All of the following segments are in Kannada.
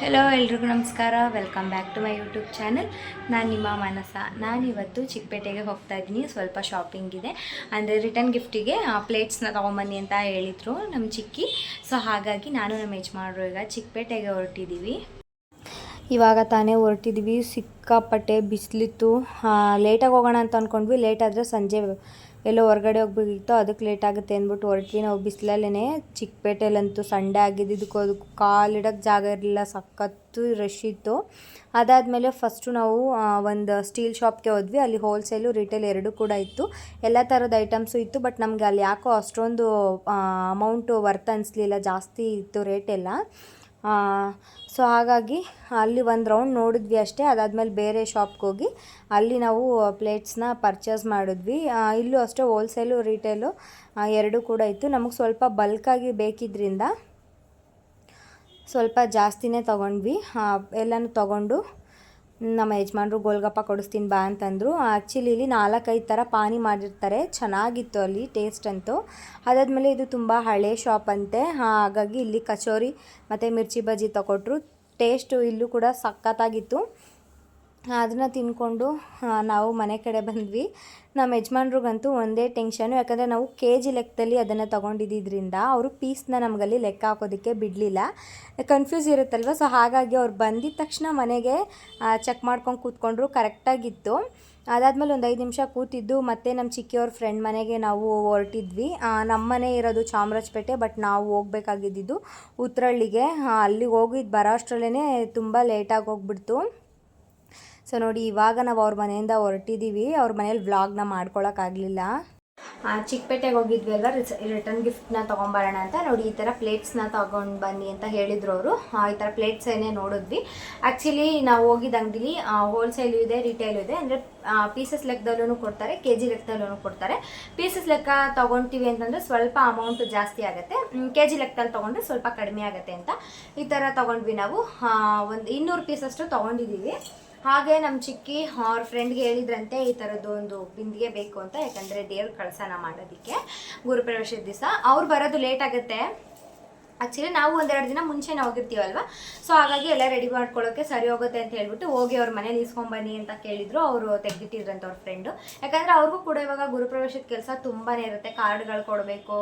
ಹೆಲೋ ಎಲ್ರಿಗೂ ನಮಸ್ಕಾರ. Welcome back to my YouTube channel ನಾನು ನಿಮ್ಮ ಮನಸ. ನಾನಿವತ್ತು ಚಿಕ್ಕಪೇಟೆಗೆ ಹೋಗ್ತಾ ಇದ್ದೀನಿ. ಸ್ವಲ್ಪ ಶಾಪಿಂಗ್ ಇದೆ. ಅಂದರೆ ರಿಟರ್ನ್ ಗಿಫ್ಟಿಗೆ ಪ್ಲೇಟ್ಸ್ನ ತೊಗೊಂಬನ್ನಿ ಅಂತ ಹೇಳಿದರು ನಮ್ಮ ಚಿಕ್ಕಿ. ಸೊ ಹಾಗಾಗಿ ನಾನು ನಮ್ಮ ಯಜಮಾನರು ಈಗ ಚಿಕ್ಕಪೇಟೆಗೆ ಹೊರಟಿದ್ದೀವಿ ಇವಾಗ ತಾನೇ ಹೊರಟಿದ್ವಿ. ಸಿಕ್ಕಾಪಟ್ಟೆ ಬಿಸಿಲಿತ್ತು. ಲೇಟಾಗಿ ಹೋಗೋಣ ಅಂತ ಅಂದ್ಕೊಂಡ್ವಿ ಲೇಟ್ ಆದರೆ ಸಂಜೆ ಎಲ್ಲೋ ಹೊರಗಡೆ ಹೋಗ್ಬೇಕಿತ್ತು ಅದಕ್ಕೆ ಲೇಟ್ ಆಗುತ್ತೆ ಅಂದ್ಬಿಟ್ಟು ಹೊರಟ್ವಿ. ನಾವು ಬಿಸಿಲಲ್ಲೇ ಚಿಕ್ಕಪೇಟೆಲಂತೂ ಸಂಡೆ ಆಗಿದ್ದಕ್ಕೂ ಅದಕ್ಕೂ ಕಾಲಿಡೋಕ್ಕೆ ಜಾಗ ಇರಲಿಲ್ಲ, ಸಖತ್ತು ರಶ್ ಇತ್ತು. ಅದಾದಮೇಲೆ ಫಸ್ಟು ನಾವು ಒಂದು ಸ್ಟೀಲ್ ಶಾಪ್ಗೆ ಹೋದ್ವಿ. ಅಲ್ಲಿ ಹೋಲ್ಸೇಲು ರಿಟೇಲ್ ಎರಡೂ ಕೂಡ ಇತ್ತು. ಎಲ್ಲ ಥರದ ಐಟಮ್ಸು ಇತ್ತು ಬಟ್ ನಮಗೆ ಅಲ್ಲಿ ಯಾಕೋ ಅಷ್ಟೊಂದು ಅಮೌಂಟು ವರ್ತ್ ಅನಿಸ್ಲಿಲ್ಲ, ಜಾಸ್ತಿ ಇತ್ತು ರೇಟೆಲ್ಲ ಸೊ ಹಾಗಾಗಿ ಅಲ್ಲಿ ಒಂದು ರೌಂಡ್ ನೋಡಿದ್ವಿ ಅಷ್ಟೇ. ಅದಾದಮೇಲೆ ಬೇರೆ ಶಾಪ್ಗೆ ಹೋಗಿ ಅಲ್ಲಿ ನಾವು ಪ್ಲೇಟ್ಸ್ನ ಪರ್ಚೇಸ್ ಮಾಡಿದ್ವಿ. ಇಲ್ಲೂ ಅಷ್ಟೇ ಹೋಲ್ಸೇಲು ರಿಟೇಲು ಎರಡೂ ಕೂಡ ಇತ್ತು. ನಮಗೆ ಸ್ವಲ್ಪ ಬಲ್ಕಾಗಿ ಬೇಕಿದ್ದರಿಂದ ಸ್ವಲ್ಪ ಜಾಸ್ತಿನೇ ತೊಗೊಂಡ್ವಿ. ಎಲ್ಲನೂ ತೊಗೊಂಡು ನಮ್ಮ ಯಜಮಾನ್ರು ಗೋಲ್ಗಪ್ಪ ಕೊಡಿಸ್ತೀನಿ ಬಾ ಅಂತಂದರು. ಆ್ಯಕ್ಚುಲಿ ಇಲ್ಲಿ ನಾಲ್ಕೈದು ಥರ ಪಾನಿ ಮಾಡಿರ್ತಾರೆ. ಚೆನ್ನಾಗಿತ್ತು ಅಲ್ಲಿ ಟೇಸ್ಟ್ ಅಂತೂ. ಅದಾದಮೇಲೆ ಇದು ತುಂಬ ಹಳೆ ಶಾಪ್ ಅಂತೆ. ಹಾಗಾಗಿ ಇಲ್ಲಿ ಕಚೋರಿ ಮತ್ತು ಮಿರ್ಚಿ ಬಜ್ಜಿ ತಗೊಟ್ರು ಟೇಸ್ಟು ಇಲ್ಲೂ ಕೂಡ ಸಖತ್ತಾಗಿತ್ತು. ಅದನ್ನು ತಿನ್ಕೊಂಡು ನಾವು ಮನೆ ಕಡೆ ಬಂದ್ವಿ. ನಮ್ಮ ಯಜಮಾನ್ರಿಗಂತೂ ಒಂದೇ ಟೆನ್ಷನು. ಯಾಕಂದರೆ ನಾವು ಕೆ ಜಿ ಲೆಕ್ಕದಲ್ಲಿ ಅದನ್ನು ತೊಗೊಂಡಿದ್ದರಿಂದ ಅವರು ಪೀಸ್ನ ನಮಗಲ್ಲಿ ಲೆಕ್ಕ ಹಾಕೋದಕ್ಕೆ ಬಿಡಲಿಲ್ಲ. ಕನ್ಫ್ಯೂಸ್ ಇರುತ್ತಲ್ವ? ಸೊ ಹಾಗಾಗಿ ಅವ್ರು ಬಂದಿದ್ದ ತಕ್ಷಣ ಮನೆಗೆ ಚೆಕ್ ಮಾಡ್ಕೊಂಡು ಕೂತ್ಕೊಂಡ್ರು. ಕರೆಕ್ಟಾಗಿತ್ತು ಅದಾದಮೇಲೆ ಒಂದು ಐದು ನಿಮಿಷ ಕೂತಿದ್ದು, ಮತ್ತೆ ನಮ್ಮ ಚಿಕ್ಕಿಯವ್ರ ಫ್ರೆಂಡ್ ಮನೆಗೆ ನಾವು ಹೊರಟಿದ್ವಿ. ನಮ್ಮ ಮನೆ ಇರೋದು ಚಾಮರಾಜಪೇಟೆ ಬಟ್ ನಾವು ಹೋಗ್ಬೇಕಾಗಿದ್ದು ಉತ್ರಳ್ಳಿಗೆ. ಅಲ್ಲಿಗೆ ಹೋಗಿದ್ದು ಬರೋ ಅಷ್ಟರಲ್ಲೇ ತುಂಬ ಲೇಟಾಗಿ ಹೋಗ್ಬಿಡ್ತು. ಸೊ ನೋಡಿ, ಇವಾಗ ನಾವು ಅವ್ರ ಮನೆಯಿಂದ ಹೊರಟಿದ್ದೀವಿ ಅವ್ರ ಮನೇಲಿ ವ್ಲಾಗ್ನ ಮಾಡ್ಕೊಳಕ್ಕಾಗಲಿಲ್ಲ. ಚಿಕ್ಕಪೇಟೆಗೆ ಹೋಗಿದ್ವಿ ಅಲ್ವಾ? ರಿಟರ್ನ್ ಗಿಫ್ಟ್ನ ತೊಗೊಂಬರೋಣ ಅಂತ. ನೋಡಿ, ಈ ಥರ ಪ್ಲೇಟ್ಸ್ನ ತೊಗೊಂಡು ಬನ್ನಿ ಅಂತ ಹೇಳಿದ್ರು ಅವರು. ಈ ಥರ ಪ್ಲೇಟ್ಸ್ ಏನೇ ನೋಡಿದ್ವಿ. ಆ್ಯಕ್ಚುಲಿ ನಾವು ಹೋಗಿದ್ದ ಅಂಗಡಿಲಿ ಹೋಲ್ಸೇಲು ಇದೆ ರಿಟೇಲು ಇದೆ. ಅಂದರೆ ಪೀಸಸ್ ಲೆಕ್ಕದಲ್ಲೂ ಕೊಡ್ತಾರೆ ಕೆ ಜಿ ಲೆಕ್ಕದಲ್ಲೂ ಕೊಡ್ತಾರೆ. ಪೀಸಸ್ ಲೆಕ್ಕ ತೊಗೊಳ್ತೀವಿ ಅಂತಂದರೆ ಸ್ವಲ್ಪ ಅಮೌಂಟ್ ಜಾಸ್ತಿ ಆಗುತ್ತೆ. ಕೆ ಜಿ ಲೆಕ್ಕದಲ್ಲಿ ತೊಗೊಂಡ್ರೆ ಸ್ವಲ್ಪ ಕಡಿಮೆ ಆಗುತ್ತೆ ಅಂತ. ಈ ಥರ ತೊಗೊಂಡ್ವಿ ನಾವು. ಒಂದು ಇನ್ನೂರು ಪೀಸಷ್ಟು ತೊಗೊಂಡಿದ್ದೀವಿ ಹಾಗೆ ನಮ್ಮ ಚಿಕ್ಕಿ ಅವ್ರ ಫ್ರೆಂಡ್ಗೆ ಹೇಳಿದ್ರಂತೆ ಈ ಥರದ್ದು ಒಂದು ಬಿಂದಿಗೆ ಬೇಕು ಅಂತ, ಯಾಕಂದರೆ ದೇವ್ರ ಕಳಸನ ಮಾಡೋದಕ್ಕೆ ಗುರುಪ್ರವೇಶದ ದಿವಸ. ಅವ್ರು ಬರೋದು ಲೇಟ್ ಆಗುತ್ತೆ. ಆ್ಯಕ್ಚುಲಿ ನಾವು ಒಂದೆರಡು ದಿನ ಮುಂಚೆನೇ ಹೋಗಿರ್ತೀವಲ್ವ? ಸೊ ಹಾಗಾಗಿ ಎಲ್ಲ ರೆಡಿ ಮಾಡ್ಕೊಳ್ಳೋಕ್ಕೆ ಸರಿ ಹೋಗುತ್ತೆ ಅಂತ ಹೇಳ್ಬಿಟ್ಟು ಹೋಗಿ ಅವ್ರ ಮನೇಲಿ ಇಸ್ಕೊಂಬನ್ನಿ ಅಂತ ಕೇಳಿದ್ರು. ಅವರು ತೆಗೆದಿಟ್ಟಿದ್ರಂತ ಅವ್ರ ಫ್ರೆಂಡು ಯಾಕಂದರೆ ಅವ್ರಿಗೂ ಕೂಡ ಇವಾಗ ಗುರುಪ್ರವೇಶದ ಕೆಲಸ ತುಂಬಾ ಇರುತ್ತೆ. ಕಾರ್ಡ್ಗಳು ಕೊಡಬೇಕು.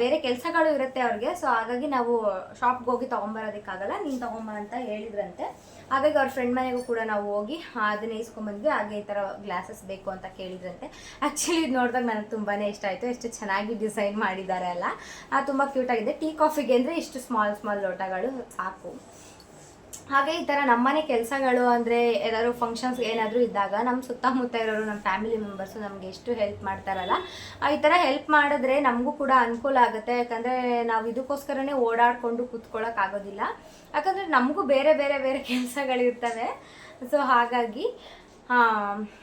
ಬೇರೆ ಕೆಲಸಗಳು ಇರುತ್ತೆ ಅವ್ರಿಗೆ. ಸೊ ಹಾಗಾಗಿ ನಾವು ಶಾಪ್ಗೆ ಹೋಗಿ ತೊಗೊಂಬರೋದಕ್ಕಾಗಲ್ಲ. ನೀನು ತೊಗೊಂಬ ಅಂತ ಹೇಳಿದ್ರಂತೆ. ಹಾಗಾಗಿ ಅವ್ರ ಫ್ರೆಂಡ್ ಮನೆಗೂ ಕೂಡ ನಾವು ಹೋಗಿ ಅದನ್ನ ಇಸ್ಕೊಂಬಂದ್ವಿ. ಹಾಗೆ ಈ ಥರ ಗ್ಲಾಸಸ್ ಬೇಕು ಅಂತ ಕೇಳಿದ್ರಂತೆ. ಆ್ಯಕ್ಚುಲಿ ಇದು ನೋಡಿದಾಗ ನನಗೆ ತುಂಬಾ ಇಷ್ಟ ಆಯಿತು. ಎಷ್ಟು ಚೆನ್ನಾಗಿ ಡಿಸೈನ್ ಮಾಡಿದ್ದಾರೆ ಅಲ್ಲ ತುಂಬ ಕ್ಯೂಟಾಗಿದೆ ಟೀ ಕಾಫಿಗೆ ಅಂದರೆ ಇಷ್ಟು ಸ್ಮಾಲ್ ಸ್ಮಾಲ್ ಲೋಟಗಳು ಸಾಕು. ಹಾಗೆ ಈ ಥರ ನಮ್ಮನೆ ಕೆಲಸಗಳು ಅಂದರೆ ಏನಾದರೂ ಫಂಕ್ಷನ್ಸ್ ಏನಾದರೂ ಇದ್ದಾಗ ನಮ್ಮ ಸುತ್ತಮುತ್ತ ಇರೋರು ನಮ್ಮ ಫ್ಯಾಮಿಲಿ ಮೆಂಬರ್ಸು ನಮಗೆ ಎಷ್ಟು ಹೆಲ್ಪ್ ಮಾಡ್ತಾರಲ್ಲ ಈ ಥರ ಹೆಲ್ಪ್ ಮಾಡಿದ್ರೆ ನಮಗೂ ಕೂಡ ಅನುಕೂಲ ಆಗುತ್ತೆ. ಯಾಕಂದರೆ ನಾವು ಇದಕ್ಕೋಸ್ಕರನೇ ಓಡಾಡಿಕೊಂಡು ಕೂತ್ಕೊಳ್ಳೋಕ್ಕಾಗೋದಿಲ್ಲ ಯಾಕಂದರೆ ನಮಗೂ ಬೇರೆ ಬೇರೆ ಬೇರೆ ಕೆಲಸಗಳಿರ್ತವೆ. ಸೊ ಹಾಗಾಗಿ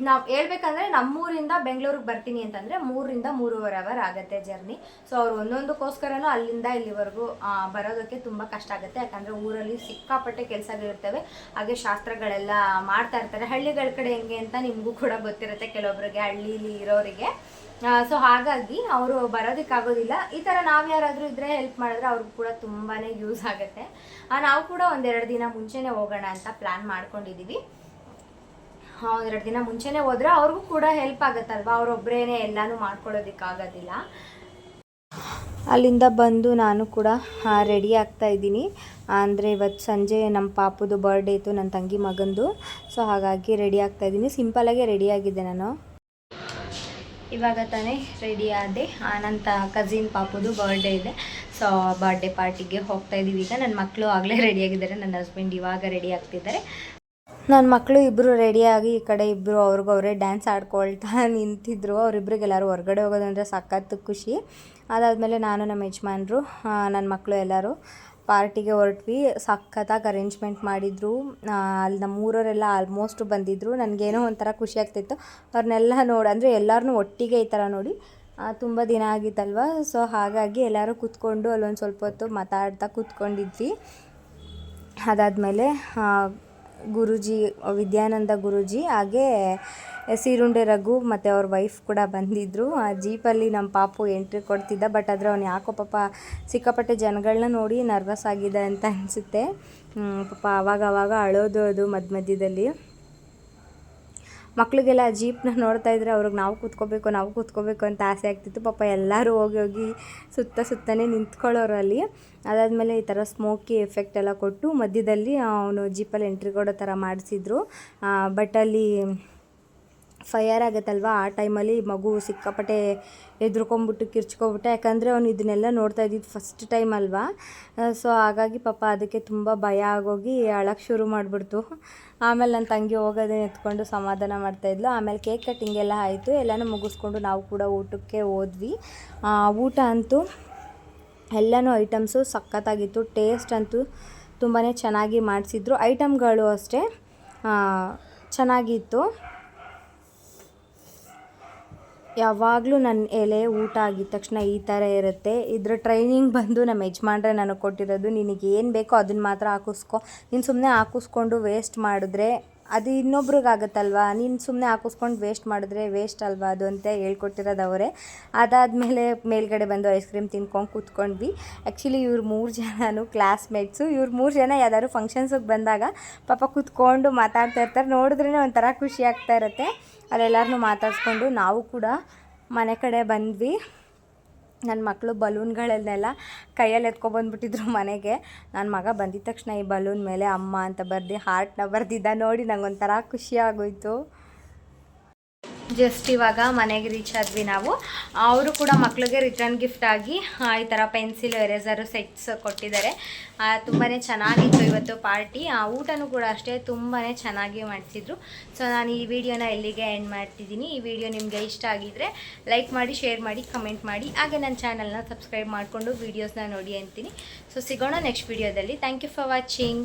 ನಾವು ಹೇಳ್ಬೇಕಂದ್ರೆ ನಮ್ಮೂರಿಂದ ಬೆಂಗಳೂರಿಗೆ ಬರ್ತೀನಿ ಅಂತಂದರೆ ಮೂರರಿಂದ ಮೂರುವರೆ ಅವರ್ ಆಗುತ್ತೆ ಜರ್ನಿ. ಸೊ ಅವ್ರು ಒಂದೊಂದಕ್ಕೋಸ್ಕರನೂ ಅಲ್ಲಿಂದ ಇಲ್ಲಿವರೆಗೂ ಬರೋದಕ್ಕೆ ತುಂಬ ಕಷ್ಟ ಆಗುತ್ತೆ. ಯಾಕಂದರೆ ಊರಲ್ಲಿ ಸಿಕ್ಕಾಪಟ್ಟೆ ಕೆಲಸಗಳಿರ್ತವೆ ಹಾಗೆ ಶಾಸ್ತ್ರಗಳೆಲ್ಲ ಮಾಡ್ತಾ ಇರ್ತಾರೆ. ಹಳ್ಳಿಗಳ ಕಡೆ ಹೆಂಗೆ ಅಂತ ನಿಮಗೂ ಕೂಡ ಗೊತ್ತಿರುತ್ತೆ ಕೆಲವೊಬ್ಬರಿಗೆ ಹಳ್ಳೀಲಿ ಇರೋರಿಗೆ. ಸೊ ಹಾಗಾಗಿ ಅವರು ಬರೋದಕ್ಕಾಗೋದಿಲ್ಲ. ಈ ಥರ ನಾವು ಯಾರಾದರೂ ಇದ್ದರೆ ಹೆಲ್ಪ್ ಮಾಡಿದ್ರೆ ಅವ್ರಿಗೂ ಕೂಡ ತುಂಬಾ ಯೂಸ್ ಆಗುತ್ತೆ. ನಾವು ಕೂಡ ಒಂದೆರಡು ದಿನ ಮುಂಚೆನೇ ಹೋಗೋಣ ಅಂತ ಪ್ಲ್ಯಾನ್ ಮಾಡ್ಕೊಂಡಿದ್ದೀವಿ ಒಂದೆರಡು ದಿನ ಮುಂಚೆನೇ ಹೋದ್ರೆ ಅವ್ರಿಗೂ ಕೂಡ ಹೆಲ್ಪ್ ಆಗುತ್ತಲ್ವಾ? ಅವರೊಬ್ಬರೇನೆ ಎಲ್ಲಾನು ಮಾಡ್ಕೊಳ್ಳೋದಕ್ಕಾಗೋದಿಲ್ಲ. ಅಲ್ಲಿಂದ ಬಂದು ನಾನು ಕೂಡ ರೆಡಿ ಆಗ್ತಾ ಇದ್ದೀನಿ. ಅಂದರೆ ಇವತ್ತು ಸಂಜೆ ನಮ್ಮ ಪಾಪದು ಬರ್ಡೇ ಇತ್ತು ನನ್ನ ತಂಗಿ ಮಗಂದು. ಸೊ ಹಾಗಾಗಿ ರೆಡಿ ಆಗ್ತಾ ಇದ್ದೀನಿ. ಸಿಂಪಲಾಗೆ ರೆಡಿ ಆಗಿದ್ದೆ ನಾನು. ಇವಾಗ ತಾನೇ ರೆಡಿ ಆದೆ. ಆನಂತ ಕಸಿನ್ ಪಾಪುದು ಬರ್ಡೇ ಇದೆ. ಸೊ ಬರ್ಡೇ ಪಾರ್ಟಿಗೆ ಹೋಗ್ತಾ ಇದ್ದೀವಿ ಈಗ ನನ್ನ ಮಕ್ಕಳು ಆಗಲೇ ರೆಡಿ ಆಗಿದ್ದಾರೆ. ನನ್ನ ಹಸ್ಬೆಂಡ್ ಇವಾಗ ರೆಡಿ ಆಗ್ತಿದ್ದಾರೆ. ನನ್ನ ಮಕ್ಕಳು ಇಬ್ಬರು ರೆಡಿಯಾಗಿ ಈ ಕಡೆ ಇಬ್ಬರು ಅವ್ರಿಗೆ ಅವರೇ ಡ್ಯಾನ್ಸ್ ಆಡ್ಕೊಳ್ತಾ ನಿಂತಿದ್ರು. ಅವರಿಬ್ರಿಗೆಲ್ಲರೂ ಹೊರಗಡೆ ಹೋಗೋದಂದ್ರೆ ಸಖತ್ತು ಖುಷಿ. ಅದಾದಮೇಲೆ ನಾನು ನಮ್ಮ ಯಜಮಾನ್ರು ನನ್ನ ಮಕ್ಕಳು ಎಲ್ಲರೂ ಪಾರ್ಟಿಗೆ ಹೊರಟ್ವಿ. ಸಖತ್ತಾಗಿ ಅರೇಂಜ್ಮೆಂಟ್ ಮಾಡಿದರು. ಅಲ್ಲಿ ನಮ್ಮ ಊರವರೆಲ್ಲ ಆಲ್ಮೋಸ್ಟ್ ಬಂದಿದ್ದರು ನನಗೇನೋ ಒಂಥರ ಖುಷಿ ಆಗ್ತಿತ್ತು. ಅವ್ರನ್ನೆಲ್ಲ ನೋಡಿ, ಅಂದರೆ ಎಲ್ಲರನ್ನೂ ಒಟ್ಟಿಗೆ ಈ ಥರ ನೋಡಿ ತುಂಬ ದಿನ ಆಗಿತ್ತಲ್ವ? ಸೊ, ಹಾಗಾಗಿ ಎಲ್ಲರೂ ಕೂತ್ಕೊಂಡು ಅಲ್ಲೊಂದು ಸ್ವಲ್ಪ ಹೊತ್ತು ಮಾತಾಡ್ತಾ ಕೂತ್ಕೊಂಡಿದ್ವಿ. ಅದಾದಮೇಲೆ ಗುರುಜಿ, ವಿದ್ಯಾನಂದ ಗುರುಜಿ, ಹಾಗೆ ಸೀರುಂಡೆ ರಘು ಮತ್ತು ಅವ್ರ ವೈಫ್ ಕೂಡ ಬಂದಿದ್ದರು ಆ ಜೀಪಲ್ಲಿ ನಮ್ಮ ಪಾಪು ಎಂಟ್ರಿ ಕೊಡ್ತಿದ್ದ ಬಟ್ ಆದರೆ ಅವ್ನು ಯಾಕೋ ಪಾಪ ಸಿಕ್ಕಾಪಟ್ಟೆ ಜನಗಳನ್ನ ನೋಡಿ ನರ್ವಸ್ ಆಗಿದೆ ಅಂತ ಅನಿಸುತ್ತೆ. ಪಾಪ ಆವಾಗ ಅಳೋದು ಅದು ಮಧ್ಯ ಮಧ್ಯದಲ್ಲಿ. ಮಕ್ಳಿಗೆಲ್ಲ ಜೀಪ್ನ ನೋಡ್ತಾ ಇದ್ರೆ ಅವ್ರಿಗೆ ನಾವು ಕೂತ್ಕೋಬೇಕು ನಾವು ಕೂತ್ಕೋಬೇಕು ಅಂತ ಆಸೆ ಆಗ್ತಿತ್ತು. ಪಾಪ ಎಲ್ಲರೂ ಹೋಗಿ ಹೋಗಿ ಸುತ್ತ ಸುತ್ತನೇ ನಿಂತ್ಕೊಳ್ಳೋರು ಅಲ್ಲಿ. ಅದಾದಮೇಲೆ ಈ ಥರ ಸ್ಮೋಕಿ ಎಫೆಕ್ಟ್ ಎಲ್ಲ ಕೊಟ್ಟು ಮಧ್ಯದಲ್ಲಿ ಅವನು ಜೀಪಲ್ಲಿ ಎಂಟ್ರಿ ಕೊಡೋ ಥರ ಮಾಡಿಸಿದ್ರು. ಬಟ್ ಅಲ್ಲಿ ಫೈಯರ್ ಆಗುತ್ತಲ್ವ? ಆ ಟೈಮಲ್ಲಿ ಮಗು ಸಿಕ್ಕಾಪಟ್ಟೆ ಎದ್ರುಕೊಂಬಿಟ್ಟು ಕಿರ್ಚ್ಕೊಬಿಟ್ಟೆ. ಯಾಕಂದರೆ ಅವ್ನು ಇದನ್ನೆಲ್ಲ ನೋಡ್ತಾ ಇದ್ದಿದ್ದು ಫಸ್ಟ್ ಟೈಮ್ ಅಲ್ವಾ? ಸೊ ಹಾಗಾಗಿ ಪಾಪ ಅದಕ್ಕೆ ತುಂಬ ಭಯ ಆಗೋಗಿ ಅಳಕ್ಕೆ ಶುರು ಮಾಡಿಬಿಡ್ತು. ಆಮೇಲೆ ನನ್ನ ತಂಗಿ ಹೋಗೋದೇ ಎತ್ಕೊಂಡು ಸಮಾಧಾನ ಮಾಡ್ತಾಯಿದ್ಲು ಆಮೇಲೆ ಕೇಕ್ ಕಟ್ಟಿಂಗ್ ಎಲ್ಲ ಆಯಿತು. ಎಲ್ಲನೂ ಮುಗಿಸ್ಕೊಂಡು ನಾವು ಕೂಡ ಊಟಕ್ಕೆ ಹೋದ್ವಿ. ಊಟ ಅಂತೂ ಎಲ್ಲನೂ ಐಟಮ್ಸು ಸಖತ್ತಾಗಿತ್ತು. ಟೇಸ್ಟ್ ಅಂತೂ ತುಂಬಾ ಚೆನ್ನಾಗಿ ಮಾಡಿಸಿದ್ರು. ಐಟಮ್ಗಳು ಅಷ್ಟೇ ಚೆನ್ನಾಗಿತ್ತು. ಯಾವಾಗಲೂ ನನ್ನ ಎಲೆ ಊಟ ಆಗಿದ ತಕ್ಷಣ ಈ ಥರ ಇರುತ್ತೆ. ಇದ್ರ ಟ್ರೈನಿಂಗ್ ಬಂದು ನಮ್ಮ ಯಜಮಾನ್ರೆ ನನಗೆ ಕೊಟ್ಟಿರೋದು, ನಿನಗೆ ಏನು ಬೇಕೋ ಅದನ್ನು ಮಾತ್ರ ಹಾಕಿಸ್ಕೊ. ನೀನು ಸುಮ್ಮನೆ ಹಾಕಿಸ್ಕೊಂಡು ವೇಸ್ಟ್ ಮಾಡಿದ್ರೆ ಅದು ಇನ್ನೊಬ್ರಿಗೆ ಆಗುತ್ತಲ್ವಾ ನೀನು ಸುಮ್ಮನೆ ಹಾಕಿಸ್ಕೊಂಡು ವೇಸ್ಟ್ ಮಾಡಿದ್ರೆ ವೇಸ್ಟ್ ಅಲ್ವಾ ಅದು ಅಂತ ಹೇಳ್ಕೊಟ್ಟಿರೋದು ಅವರೇ. ಅದಾದಮೇಲೆ ಮೇಲ್ಗಡೆ ಬಂದು ಐಸ್ ಕ್ರೀಮ್ ತಿನ್ಕೊಂಡು ಕೂತ್ಕೊಂಡ್ವಿ. ಆ್ಯಕ್ಚುಲಿ ಇವ್ರು ಮೂರು ಜನನು ಕ್ಲಾಸ್ಮೇಟ್ಸು ಇವ್ರು ಮೂರು ಜನ ಯಾವ್ದಾದ್ರು ಫಂಕ್ಷನ್ಸಿಗೆ ಬಂದಾಗ ಪಾಪ ಕೂತ್ಕೊಂಡು ಮಾತಾಡ್ತಾ ಇರ್ತಾರೆ. ನೋಡಿದ್ರೇ ಒಂಥರ ಖುಷಿ ಆಗ್ತಾ ಇರುತ್ತೆ. ಅಲ್ಲೆಲ್ಲರನ್ನೂ ಮಾತಾಡಿಸ್ಕೊಂಡು ನಾವು ಕೂಡ ಮನೆ ಕಡೆ ಬಂದ್ವಿ. ನನ್ನ ಮಕ್ಕಳು ಬಲೂನ್ಗಳನ್ನೆಲ್ಲ ಕೈಯಲ್ಲಿ ಎತ್ಕೊಬಂದ್ಬಿಟ್ಟಿದ್ರು ಮನೆಗೆ. ನನ್ನ ಮಗ ಬಂದಿದ್ದ ತಕ್ಷಣ ಈ ಬಲೂನ್ ಮೇಲೆ ಅಮ್ಮ ಅಂತ ಬರ್ದು ಹಾರ್ಟ್ನ ಬರೆದಿದ್ದ ನೋಡಿ ನಂಗೊಂಥರ ಖುಷಿ ಜಸ್ಟ್ ಇವಾಗ ಮನೆಗೆ ರೀಚ್ ಆದ್ವಿ ನಾವು. ಅವರು ಕೂಡ ಮಕ್ಳಿಗೆ ರಿಟರ್ನ್ ಗಿಫ್ಟ್ ಆಗಿ ಆ, ಈ ಥರ ಪೆನ್ಸಿಲ್ ಎರೇಸರು ಸೆಟ್ಸ್ ಕೊಟ್ಟಿದ್ದಾರೆ. ತುಂಬಾ ಚೆನ್ನಾಗಿತ್ತು ಇವತ್ತು ಪಾರ್ಟಿ ಊಟನೂ ಕೂಡ ಅಷ್ಟೇ ತುಂಬಾ ಚೆನ್ನಾಗಿ ಮಾಡಿಸಿದ್ರು. ಸೊ ನಾನು ಈ ವಿಡಿಯೋನ ಎಲ್ಲಿಗೆ ಎಂಡ್ ಮಾಡ್ತಿದ್ದೀನಿ. ಈ ವಿಡಿಯೋ ನಿಮಗೆ ಇಷ್ಟ ಆಗಿದ್ದರೆ ಲೈಕ್ ಮಾಡಿ ಶೇರ್ ಮಾಡಿ ಕಮೆಂಟ್ ಮಾಡಿ. ಹಾಗೆ ನನ್ನ ಚಾನಲ್ನ ಸಬ್ಸ್ಕ್ರೈಬ್ ಮಾಡಿಕೊಂಡು ವೀಡಿಯೋಸ್ನ ನೋಡಿ ಅಂತೀನಿ. ಸೊ ಸಿಗೋಣ ನೆಕ್ಸ್ಟ್ ವಿಡಿಯೋದಲ್ಲಿ ಥ್ಯಾಂಕ್ ಯು ಫಾರ್ ವಾಚಿಂಗ್